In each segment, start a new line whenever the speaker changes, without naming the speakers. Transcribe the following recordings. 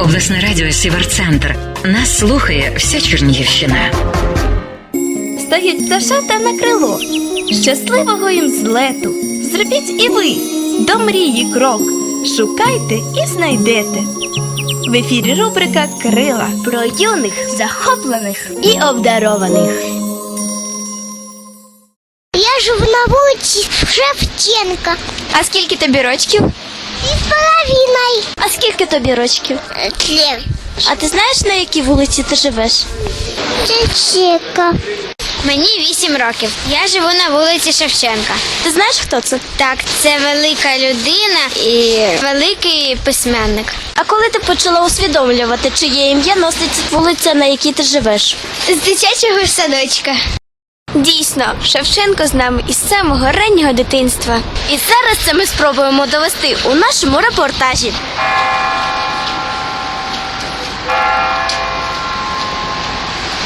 Обласне радіо Сіверцентр. Нас слухає вся Чернігівщина.
Стають пташата на крило. Щасливого їм злету. Зробіть і ви до мрії крок. Шукайте і знайдете. В ефірі рубрика Крила про юних, захоплених і обдарованих.
Я живу на вулиці Шевченка.
А скільки тобі рочків?
З половиною.
А скільки тобі рочків?
Тлев.
А ти знаєш, на якій вулиці ти живеш?
Чечека.
Мені 8 років. Я живу на вулиці Шевченка.
Ти знаєш, хто це?
Так, це велика людина і великий письменник.
А коли ти почала усвідомлювати, чиє ім'я носить вулиця, на якій ти живеш?
З дитячого садочка.
Дійсно, Шевченко з нами із самого раннього дитинства. І зараз це ми спробуємо довести у нашому репортажі.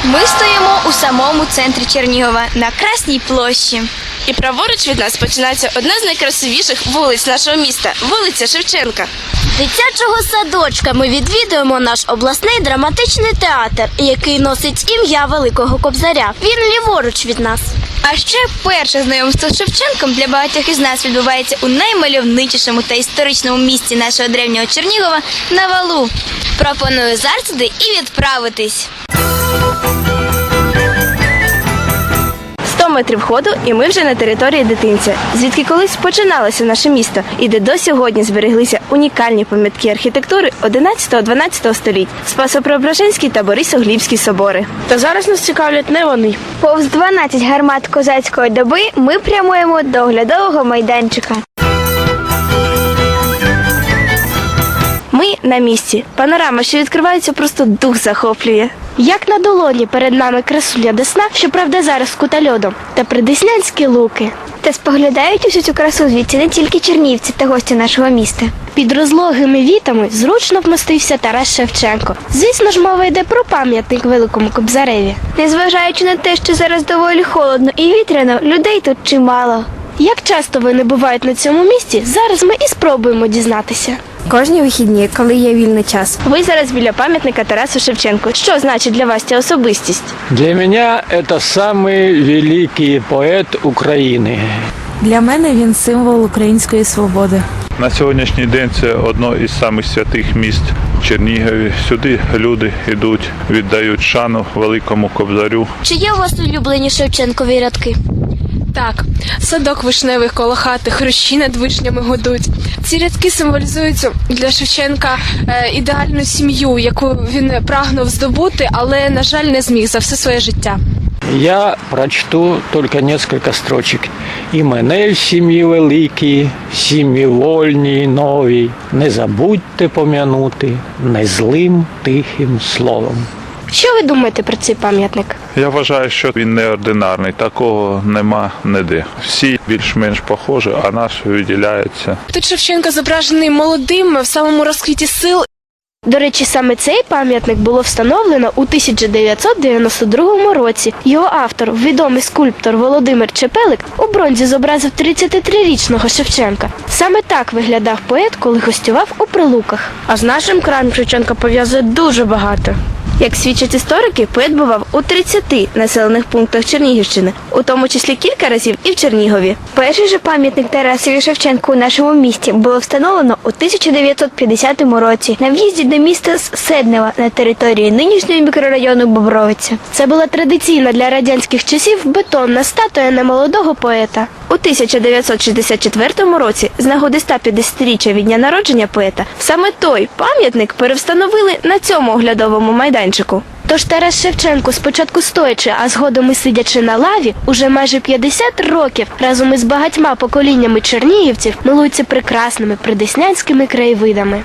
Ми стоїмо у самому центрі Чернігова на Красній площі.
І праворуч від нас починається одна з найкрасивіших вулиць нашого міста вулиця Шевченка.
Дитячого садочка ми відвідуємо наш обласний драматичний театр, який носить ім'я Великого Кобзаря. Він ліворуч від нас.
А ще перше знайомство з Шевченком для багатьох із нас відбувається у наймальовничішому та історичному місті нашого древнього Чернігова на валу. Пропоную зараз туди і відправитись. 100 метрів ходу, і ми вже на території дитинця, звідки колись починалося наше місто, і де до сьогодні збереглися унікальні пам'ятки архітектури 11-12 століть, Спасо-Преображенський та Борисоглібський собори. Та зараз нас цікавлять не вони.
Повз 12 гармат козацької доби ми прямуємо до оглядового майданчика.
Ми на місці. Панорама, що відкривається, просто дух захоплює. Як на долоні перед нами красуля Десна, щоправда зараз скута льодом, та придеснянські луки.
Та споглядають усю цю красу звідси не тільки чернівці та гості нашого міста.
Під розлогими вітами зручно вмостився Тарас Шевченко. Звісно ж, мова йде про пам'ятник великому Кобзареві.
Незважаючи на те, що зараз доволі холодно і вітряно, людей тут чимало.
Як часто вони бувають на цьому місці, зараз ми і спробуємо дізнатися.
Кожні вихідні, коли є вільний час.
Ви зараз біля пам'ятника Тарасу Шевченку. Що значить для вас ця особистість?
Для меня это самый великий поэт Украины.
Для мене він символ української свободи.
На сьогоднішній день це одно із самих святих міст в Чернігові. Сюди люди йдуть, віддають шану великому кобзарю.
Чи є у вас улюблені Шевченкові рядки?
Так, садок вишневий коло хати, хрущі над вишнями годуть. Ці рядки символізують для Шевченка е, ідеальну сім'ю, яку він прагнув здобути, але, на жаль, не зміг за все своє життя.
Я прочту только несколько строчек. І мене в сім'ї великій, в сім'ї вольній новій, не забудьте пом'янути незлим тихим словом.
Що ви думаєте про цей пам'ятник?
Я вважаю, що він неординарний, такого нема ніде. Всі більш-менш похожі, а наш виділяється.
Тут Шевченко зображений молодим в самому розквіті сил.
До речі, саме цей пам'ятник було встановлено у 1992 році. Його автор, відомий скульптор Володимир Чепелик, у бронзі зобразив 33-річного Шевченка. Саме так виглядав поет, коли гостював у прилуках. А з нашим краєм Шевченка пов'язує дуже багато. Як свідчать історики, поет бував у 30 населених пунктах Чернігівщини, у тому числі кілька разів і в Чернігові.
Перший же пам'ятник Тарасові Шевченку у нашому місті було встановлено у 1950 році на в'їзді до міста з Седнева на території нинішнього мікрорайону Бобровиця.
Це була традиційна для радянських часів бетонна статуя немолодого поета. У 1964 році, з нагоди 150-річчя від дня народження поета, саме той пам'ятник перевстановили на цьому оглядовому майданчику. Тож Тарас Шевченко, спочатку стоячи, а згодом і сидячи на лаві, уже майже 50 років разом із багатьма поколіннями чернігівців милується прекрасними придеснянськими краєвидами.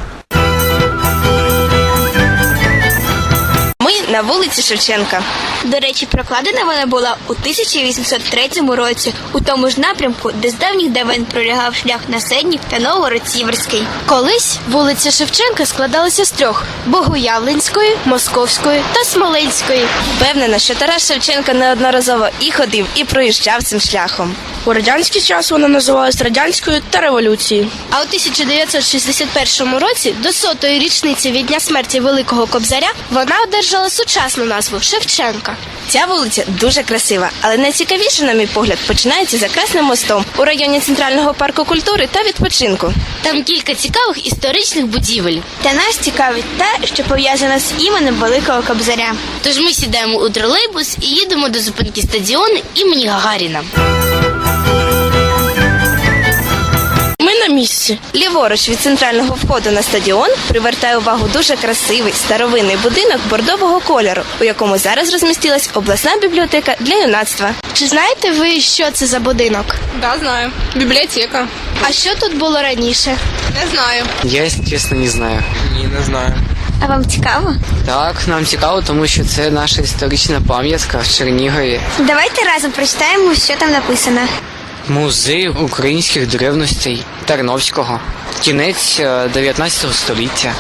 Ми на вулиці Шевченка.
До речі, прокладена вона була у 1803 році, у тому ж напрямку, де з давніх давен пролягав шлях на Седнів та Новгород-Сіверський.
Колись вулиця Шевченка складалася з трьох: Богоявленської, Московської та Смоленської.
Впевнена, що Тарас Шевченко неодноразово і ходив, і проїжджав цим шляхом.
У радянський час вона називалась радянською та революцією. А у 1961 році, до сотої річниці від дня смерті Великого Кобзаря, вона одержала сучасну назву Шевченка.
Ця вулиця дуже красива, але найцікавіше, на мій погляд, починається за Красним мостом у районі Центрального парку культури та відпочинку.
Там кілька цікавих історичних будівель.
Та нас цікавить те, що пов'язане з іменем Великого Кобзаря.
Тож ми сідаємо у тролейбус і їдемо до зупинки стадіону імені Гагаріна. На місці.
Ліворуч від центрального входу на стадіон привертає увагу дуже красивий старовинний будинок бордового кольору, у якому зараз розмістилась обласна бібліотека для юнацтва.
Чи знаєте ви, що це за будинок?
Да, знаю. Библиотека.
А що тут було раніше?
Не знаю.
Я, якщо чесно, не знаю.
Ні, не знаю.
А вам цікаво?
Так, нам цікаво, тому що це наша історична пам'ятка в Чернігові.
Давайте разом прочитаємо, що там написано.
Музей українських древностей Тарновського. Кінець е, 19 століття.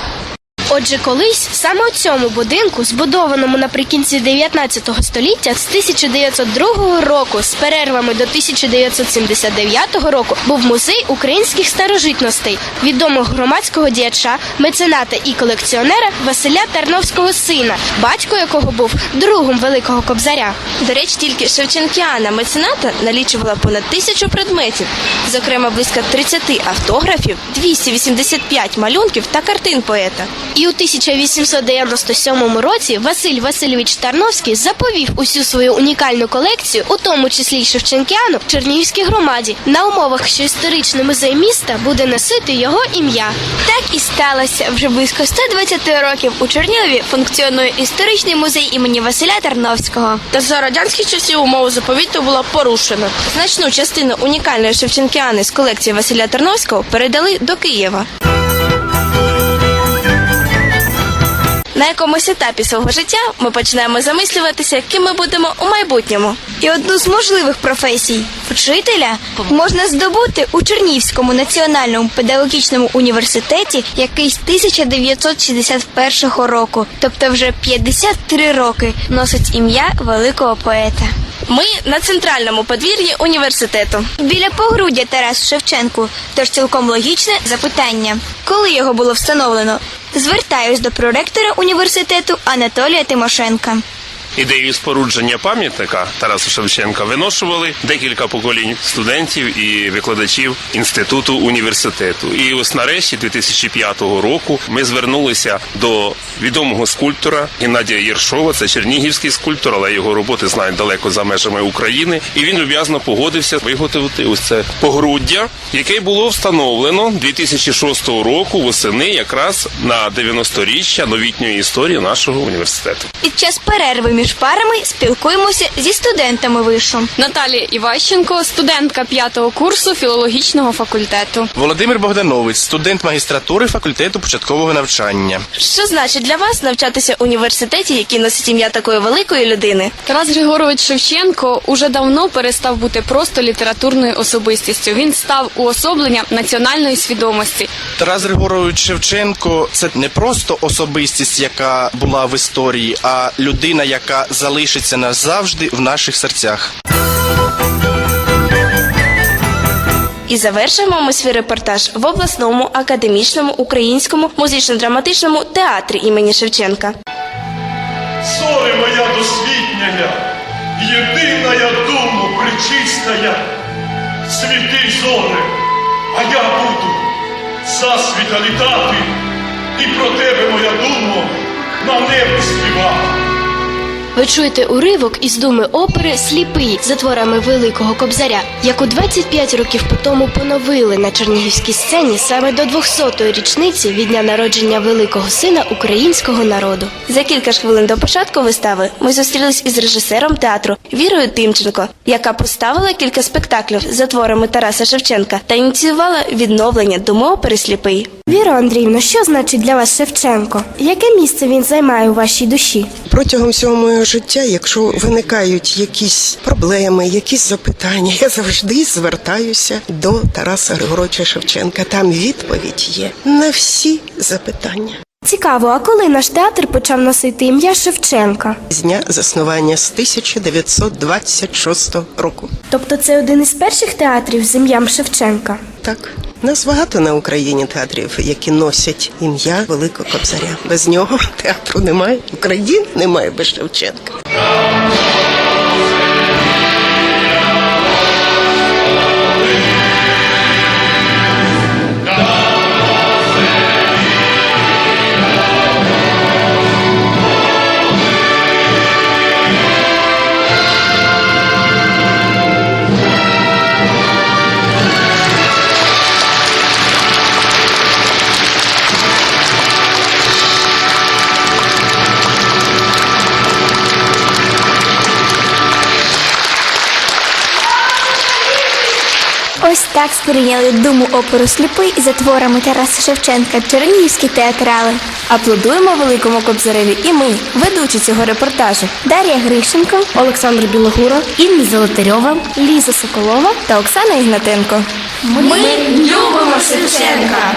Отже, колись саме у цьому будинку, збудованому наприкінці 19 століття, з 1902 року з перервами до 1979 року, був музей українських старожитностей, відомого громадського діяча, мецената і колекціонера Василя Тарновського сина, батько якого був другом великого кобзаря.
До речі, тільки Шевченкіана мецената налічувала понад тисячу предметів, зокрема близько 30 автографів, 285 малюнків та картин поета.
І у 1897 році Василь Васильович Тарновський заповів усю свою унікальну колекцію, у тому числі й Шевченкіану, Чернігівській громаді, на умовах, що історичний музей міста буде носити його ім'я.
Так і сталося. Вже близько 120 років у Чернігові функціонує історичний музей імені Василя Тарновського.
Та за радянських часів умова заповіту була порушена.
Значну частину унікальної Шевченкіани з колекції Василя Тарновського передали до Києва. На якомусь етапі свого життя ми починаємо замислюватися, ким ми будемо у майбутньому.
І одну з можливих професій вчителя можна здобути у Чернігівському національному педагогічному університеті, який з 1961 року, тобто вже 53 роки, носить ім'я великого поета.
Ми на центральному подвір'ї університету.
Біля погруддя Тарас Шевченку, тож цілком логічне запитання, коли його було встановлено. Звертаюсь до проректора університету Анатолія Тимошенка.
Ідею спорудження пам'ятника Тарасу Шевченка виношували декілька поколінь студентів і викладачів інституту університету. І ось нарешті 2005 року ми звернулися до відомого скульптора Геннадія Єршова. Це чернігівський скульптор, але його роботи знають далеко за межами України. І він люб'язно погодився виготовити ось це погруддя, яке було встановлено 2006 року восени, якраз на 90-річчя новітньої історії нашого університету.
Під час перерви між парами спілкуємося зі студентами вишу.
Наталія Іващенко, студентка п'ятого курсу філологічного факультету.
Володимир Богданович, студент магістратури факультету початкового навчання.
Що значить для вас навчатися в університеті, який носить ім'я такої великої людини?
Тарас Григорович Шевченко уже давно перестав бути просто літературною особистістю. Він став уособлення національної свідомості.
Тарас Григорович Шевченко це не просто особистість, яка була в історії, а людина, яка залишиться назавжди в наших серцях.
І завершуємо ми свій репортаж в обласному академічному українському музично-драматичному театрі імені Шевченка.
Соли моя досвітняя, єдиная дума причистая, світи зоре, а я буду засвіта літати, і про тебе, моя думо, на небі співати.
Ви чуєте уривок із думи опери Сліпий за творами Великого Кобзаря, яку 25 років по тому поновили на чернігівській сцені саме до 200-ї річниці від дня народження великого сина українського народу.
За кілька ж хвилин до початку вистави ми зустрілись із режисером театру Вірою Тимченко, яка поставила кілька спектаклів за творами Тараса Шевченка та ініціювала відновлення думи опери Сліпий.
Віро Андріївна, що значить для вас Шевченко? Яке місце він займає у вашій душі?
Протягом всього моєго життя, якщо виникають якісь проблеми, якісь запитання, я завжди звертаюся до Тараса Григоровича Шевченка. Там відповідь є на всі запитання.
Цікаво, а коли наш театр почав носити ім'я Шевченка?
З дня заснування з 1926 року.
Тобто це один із перших театрів з ім'ям Шевченка.
Так. Нас багато на Україні театрів, які носять ім'я Великого Кобзаря. Без нього театру немає, України немає без Шевченка.
Так сприйняли думу опору сліпий за творами Тараса Шевченка чернігівські театрали.
Аплодуємо великому кобзареві і ми, ведучі цього репортажу.
Дар'я Грищенко,
Олександр Білогура,
Інна Золотарьова,
Ліза Соколова
та Оксана Ігнатенко.
Ми любимо Шевченка!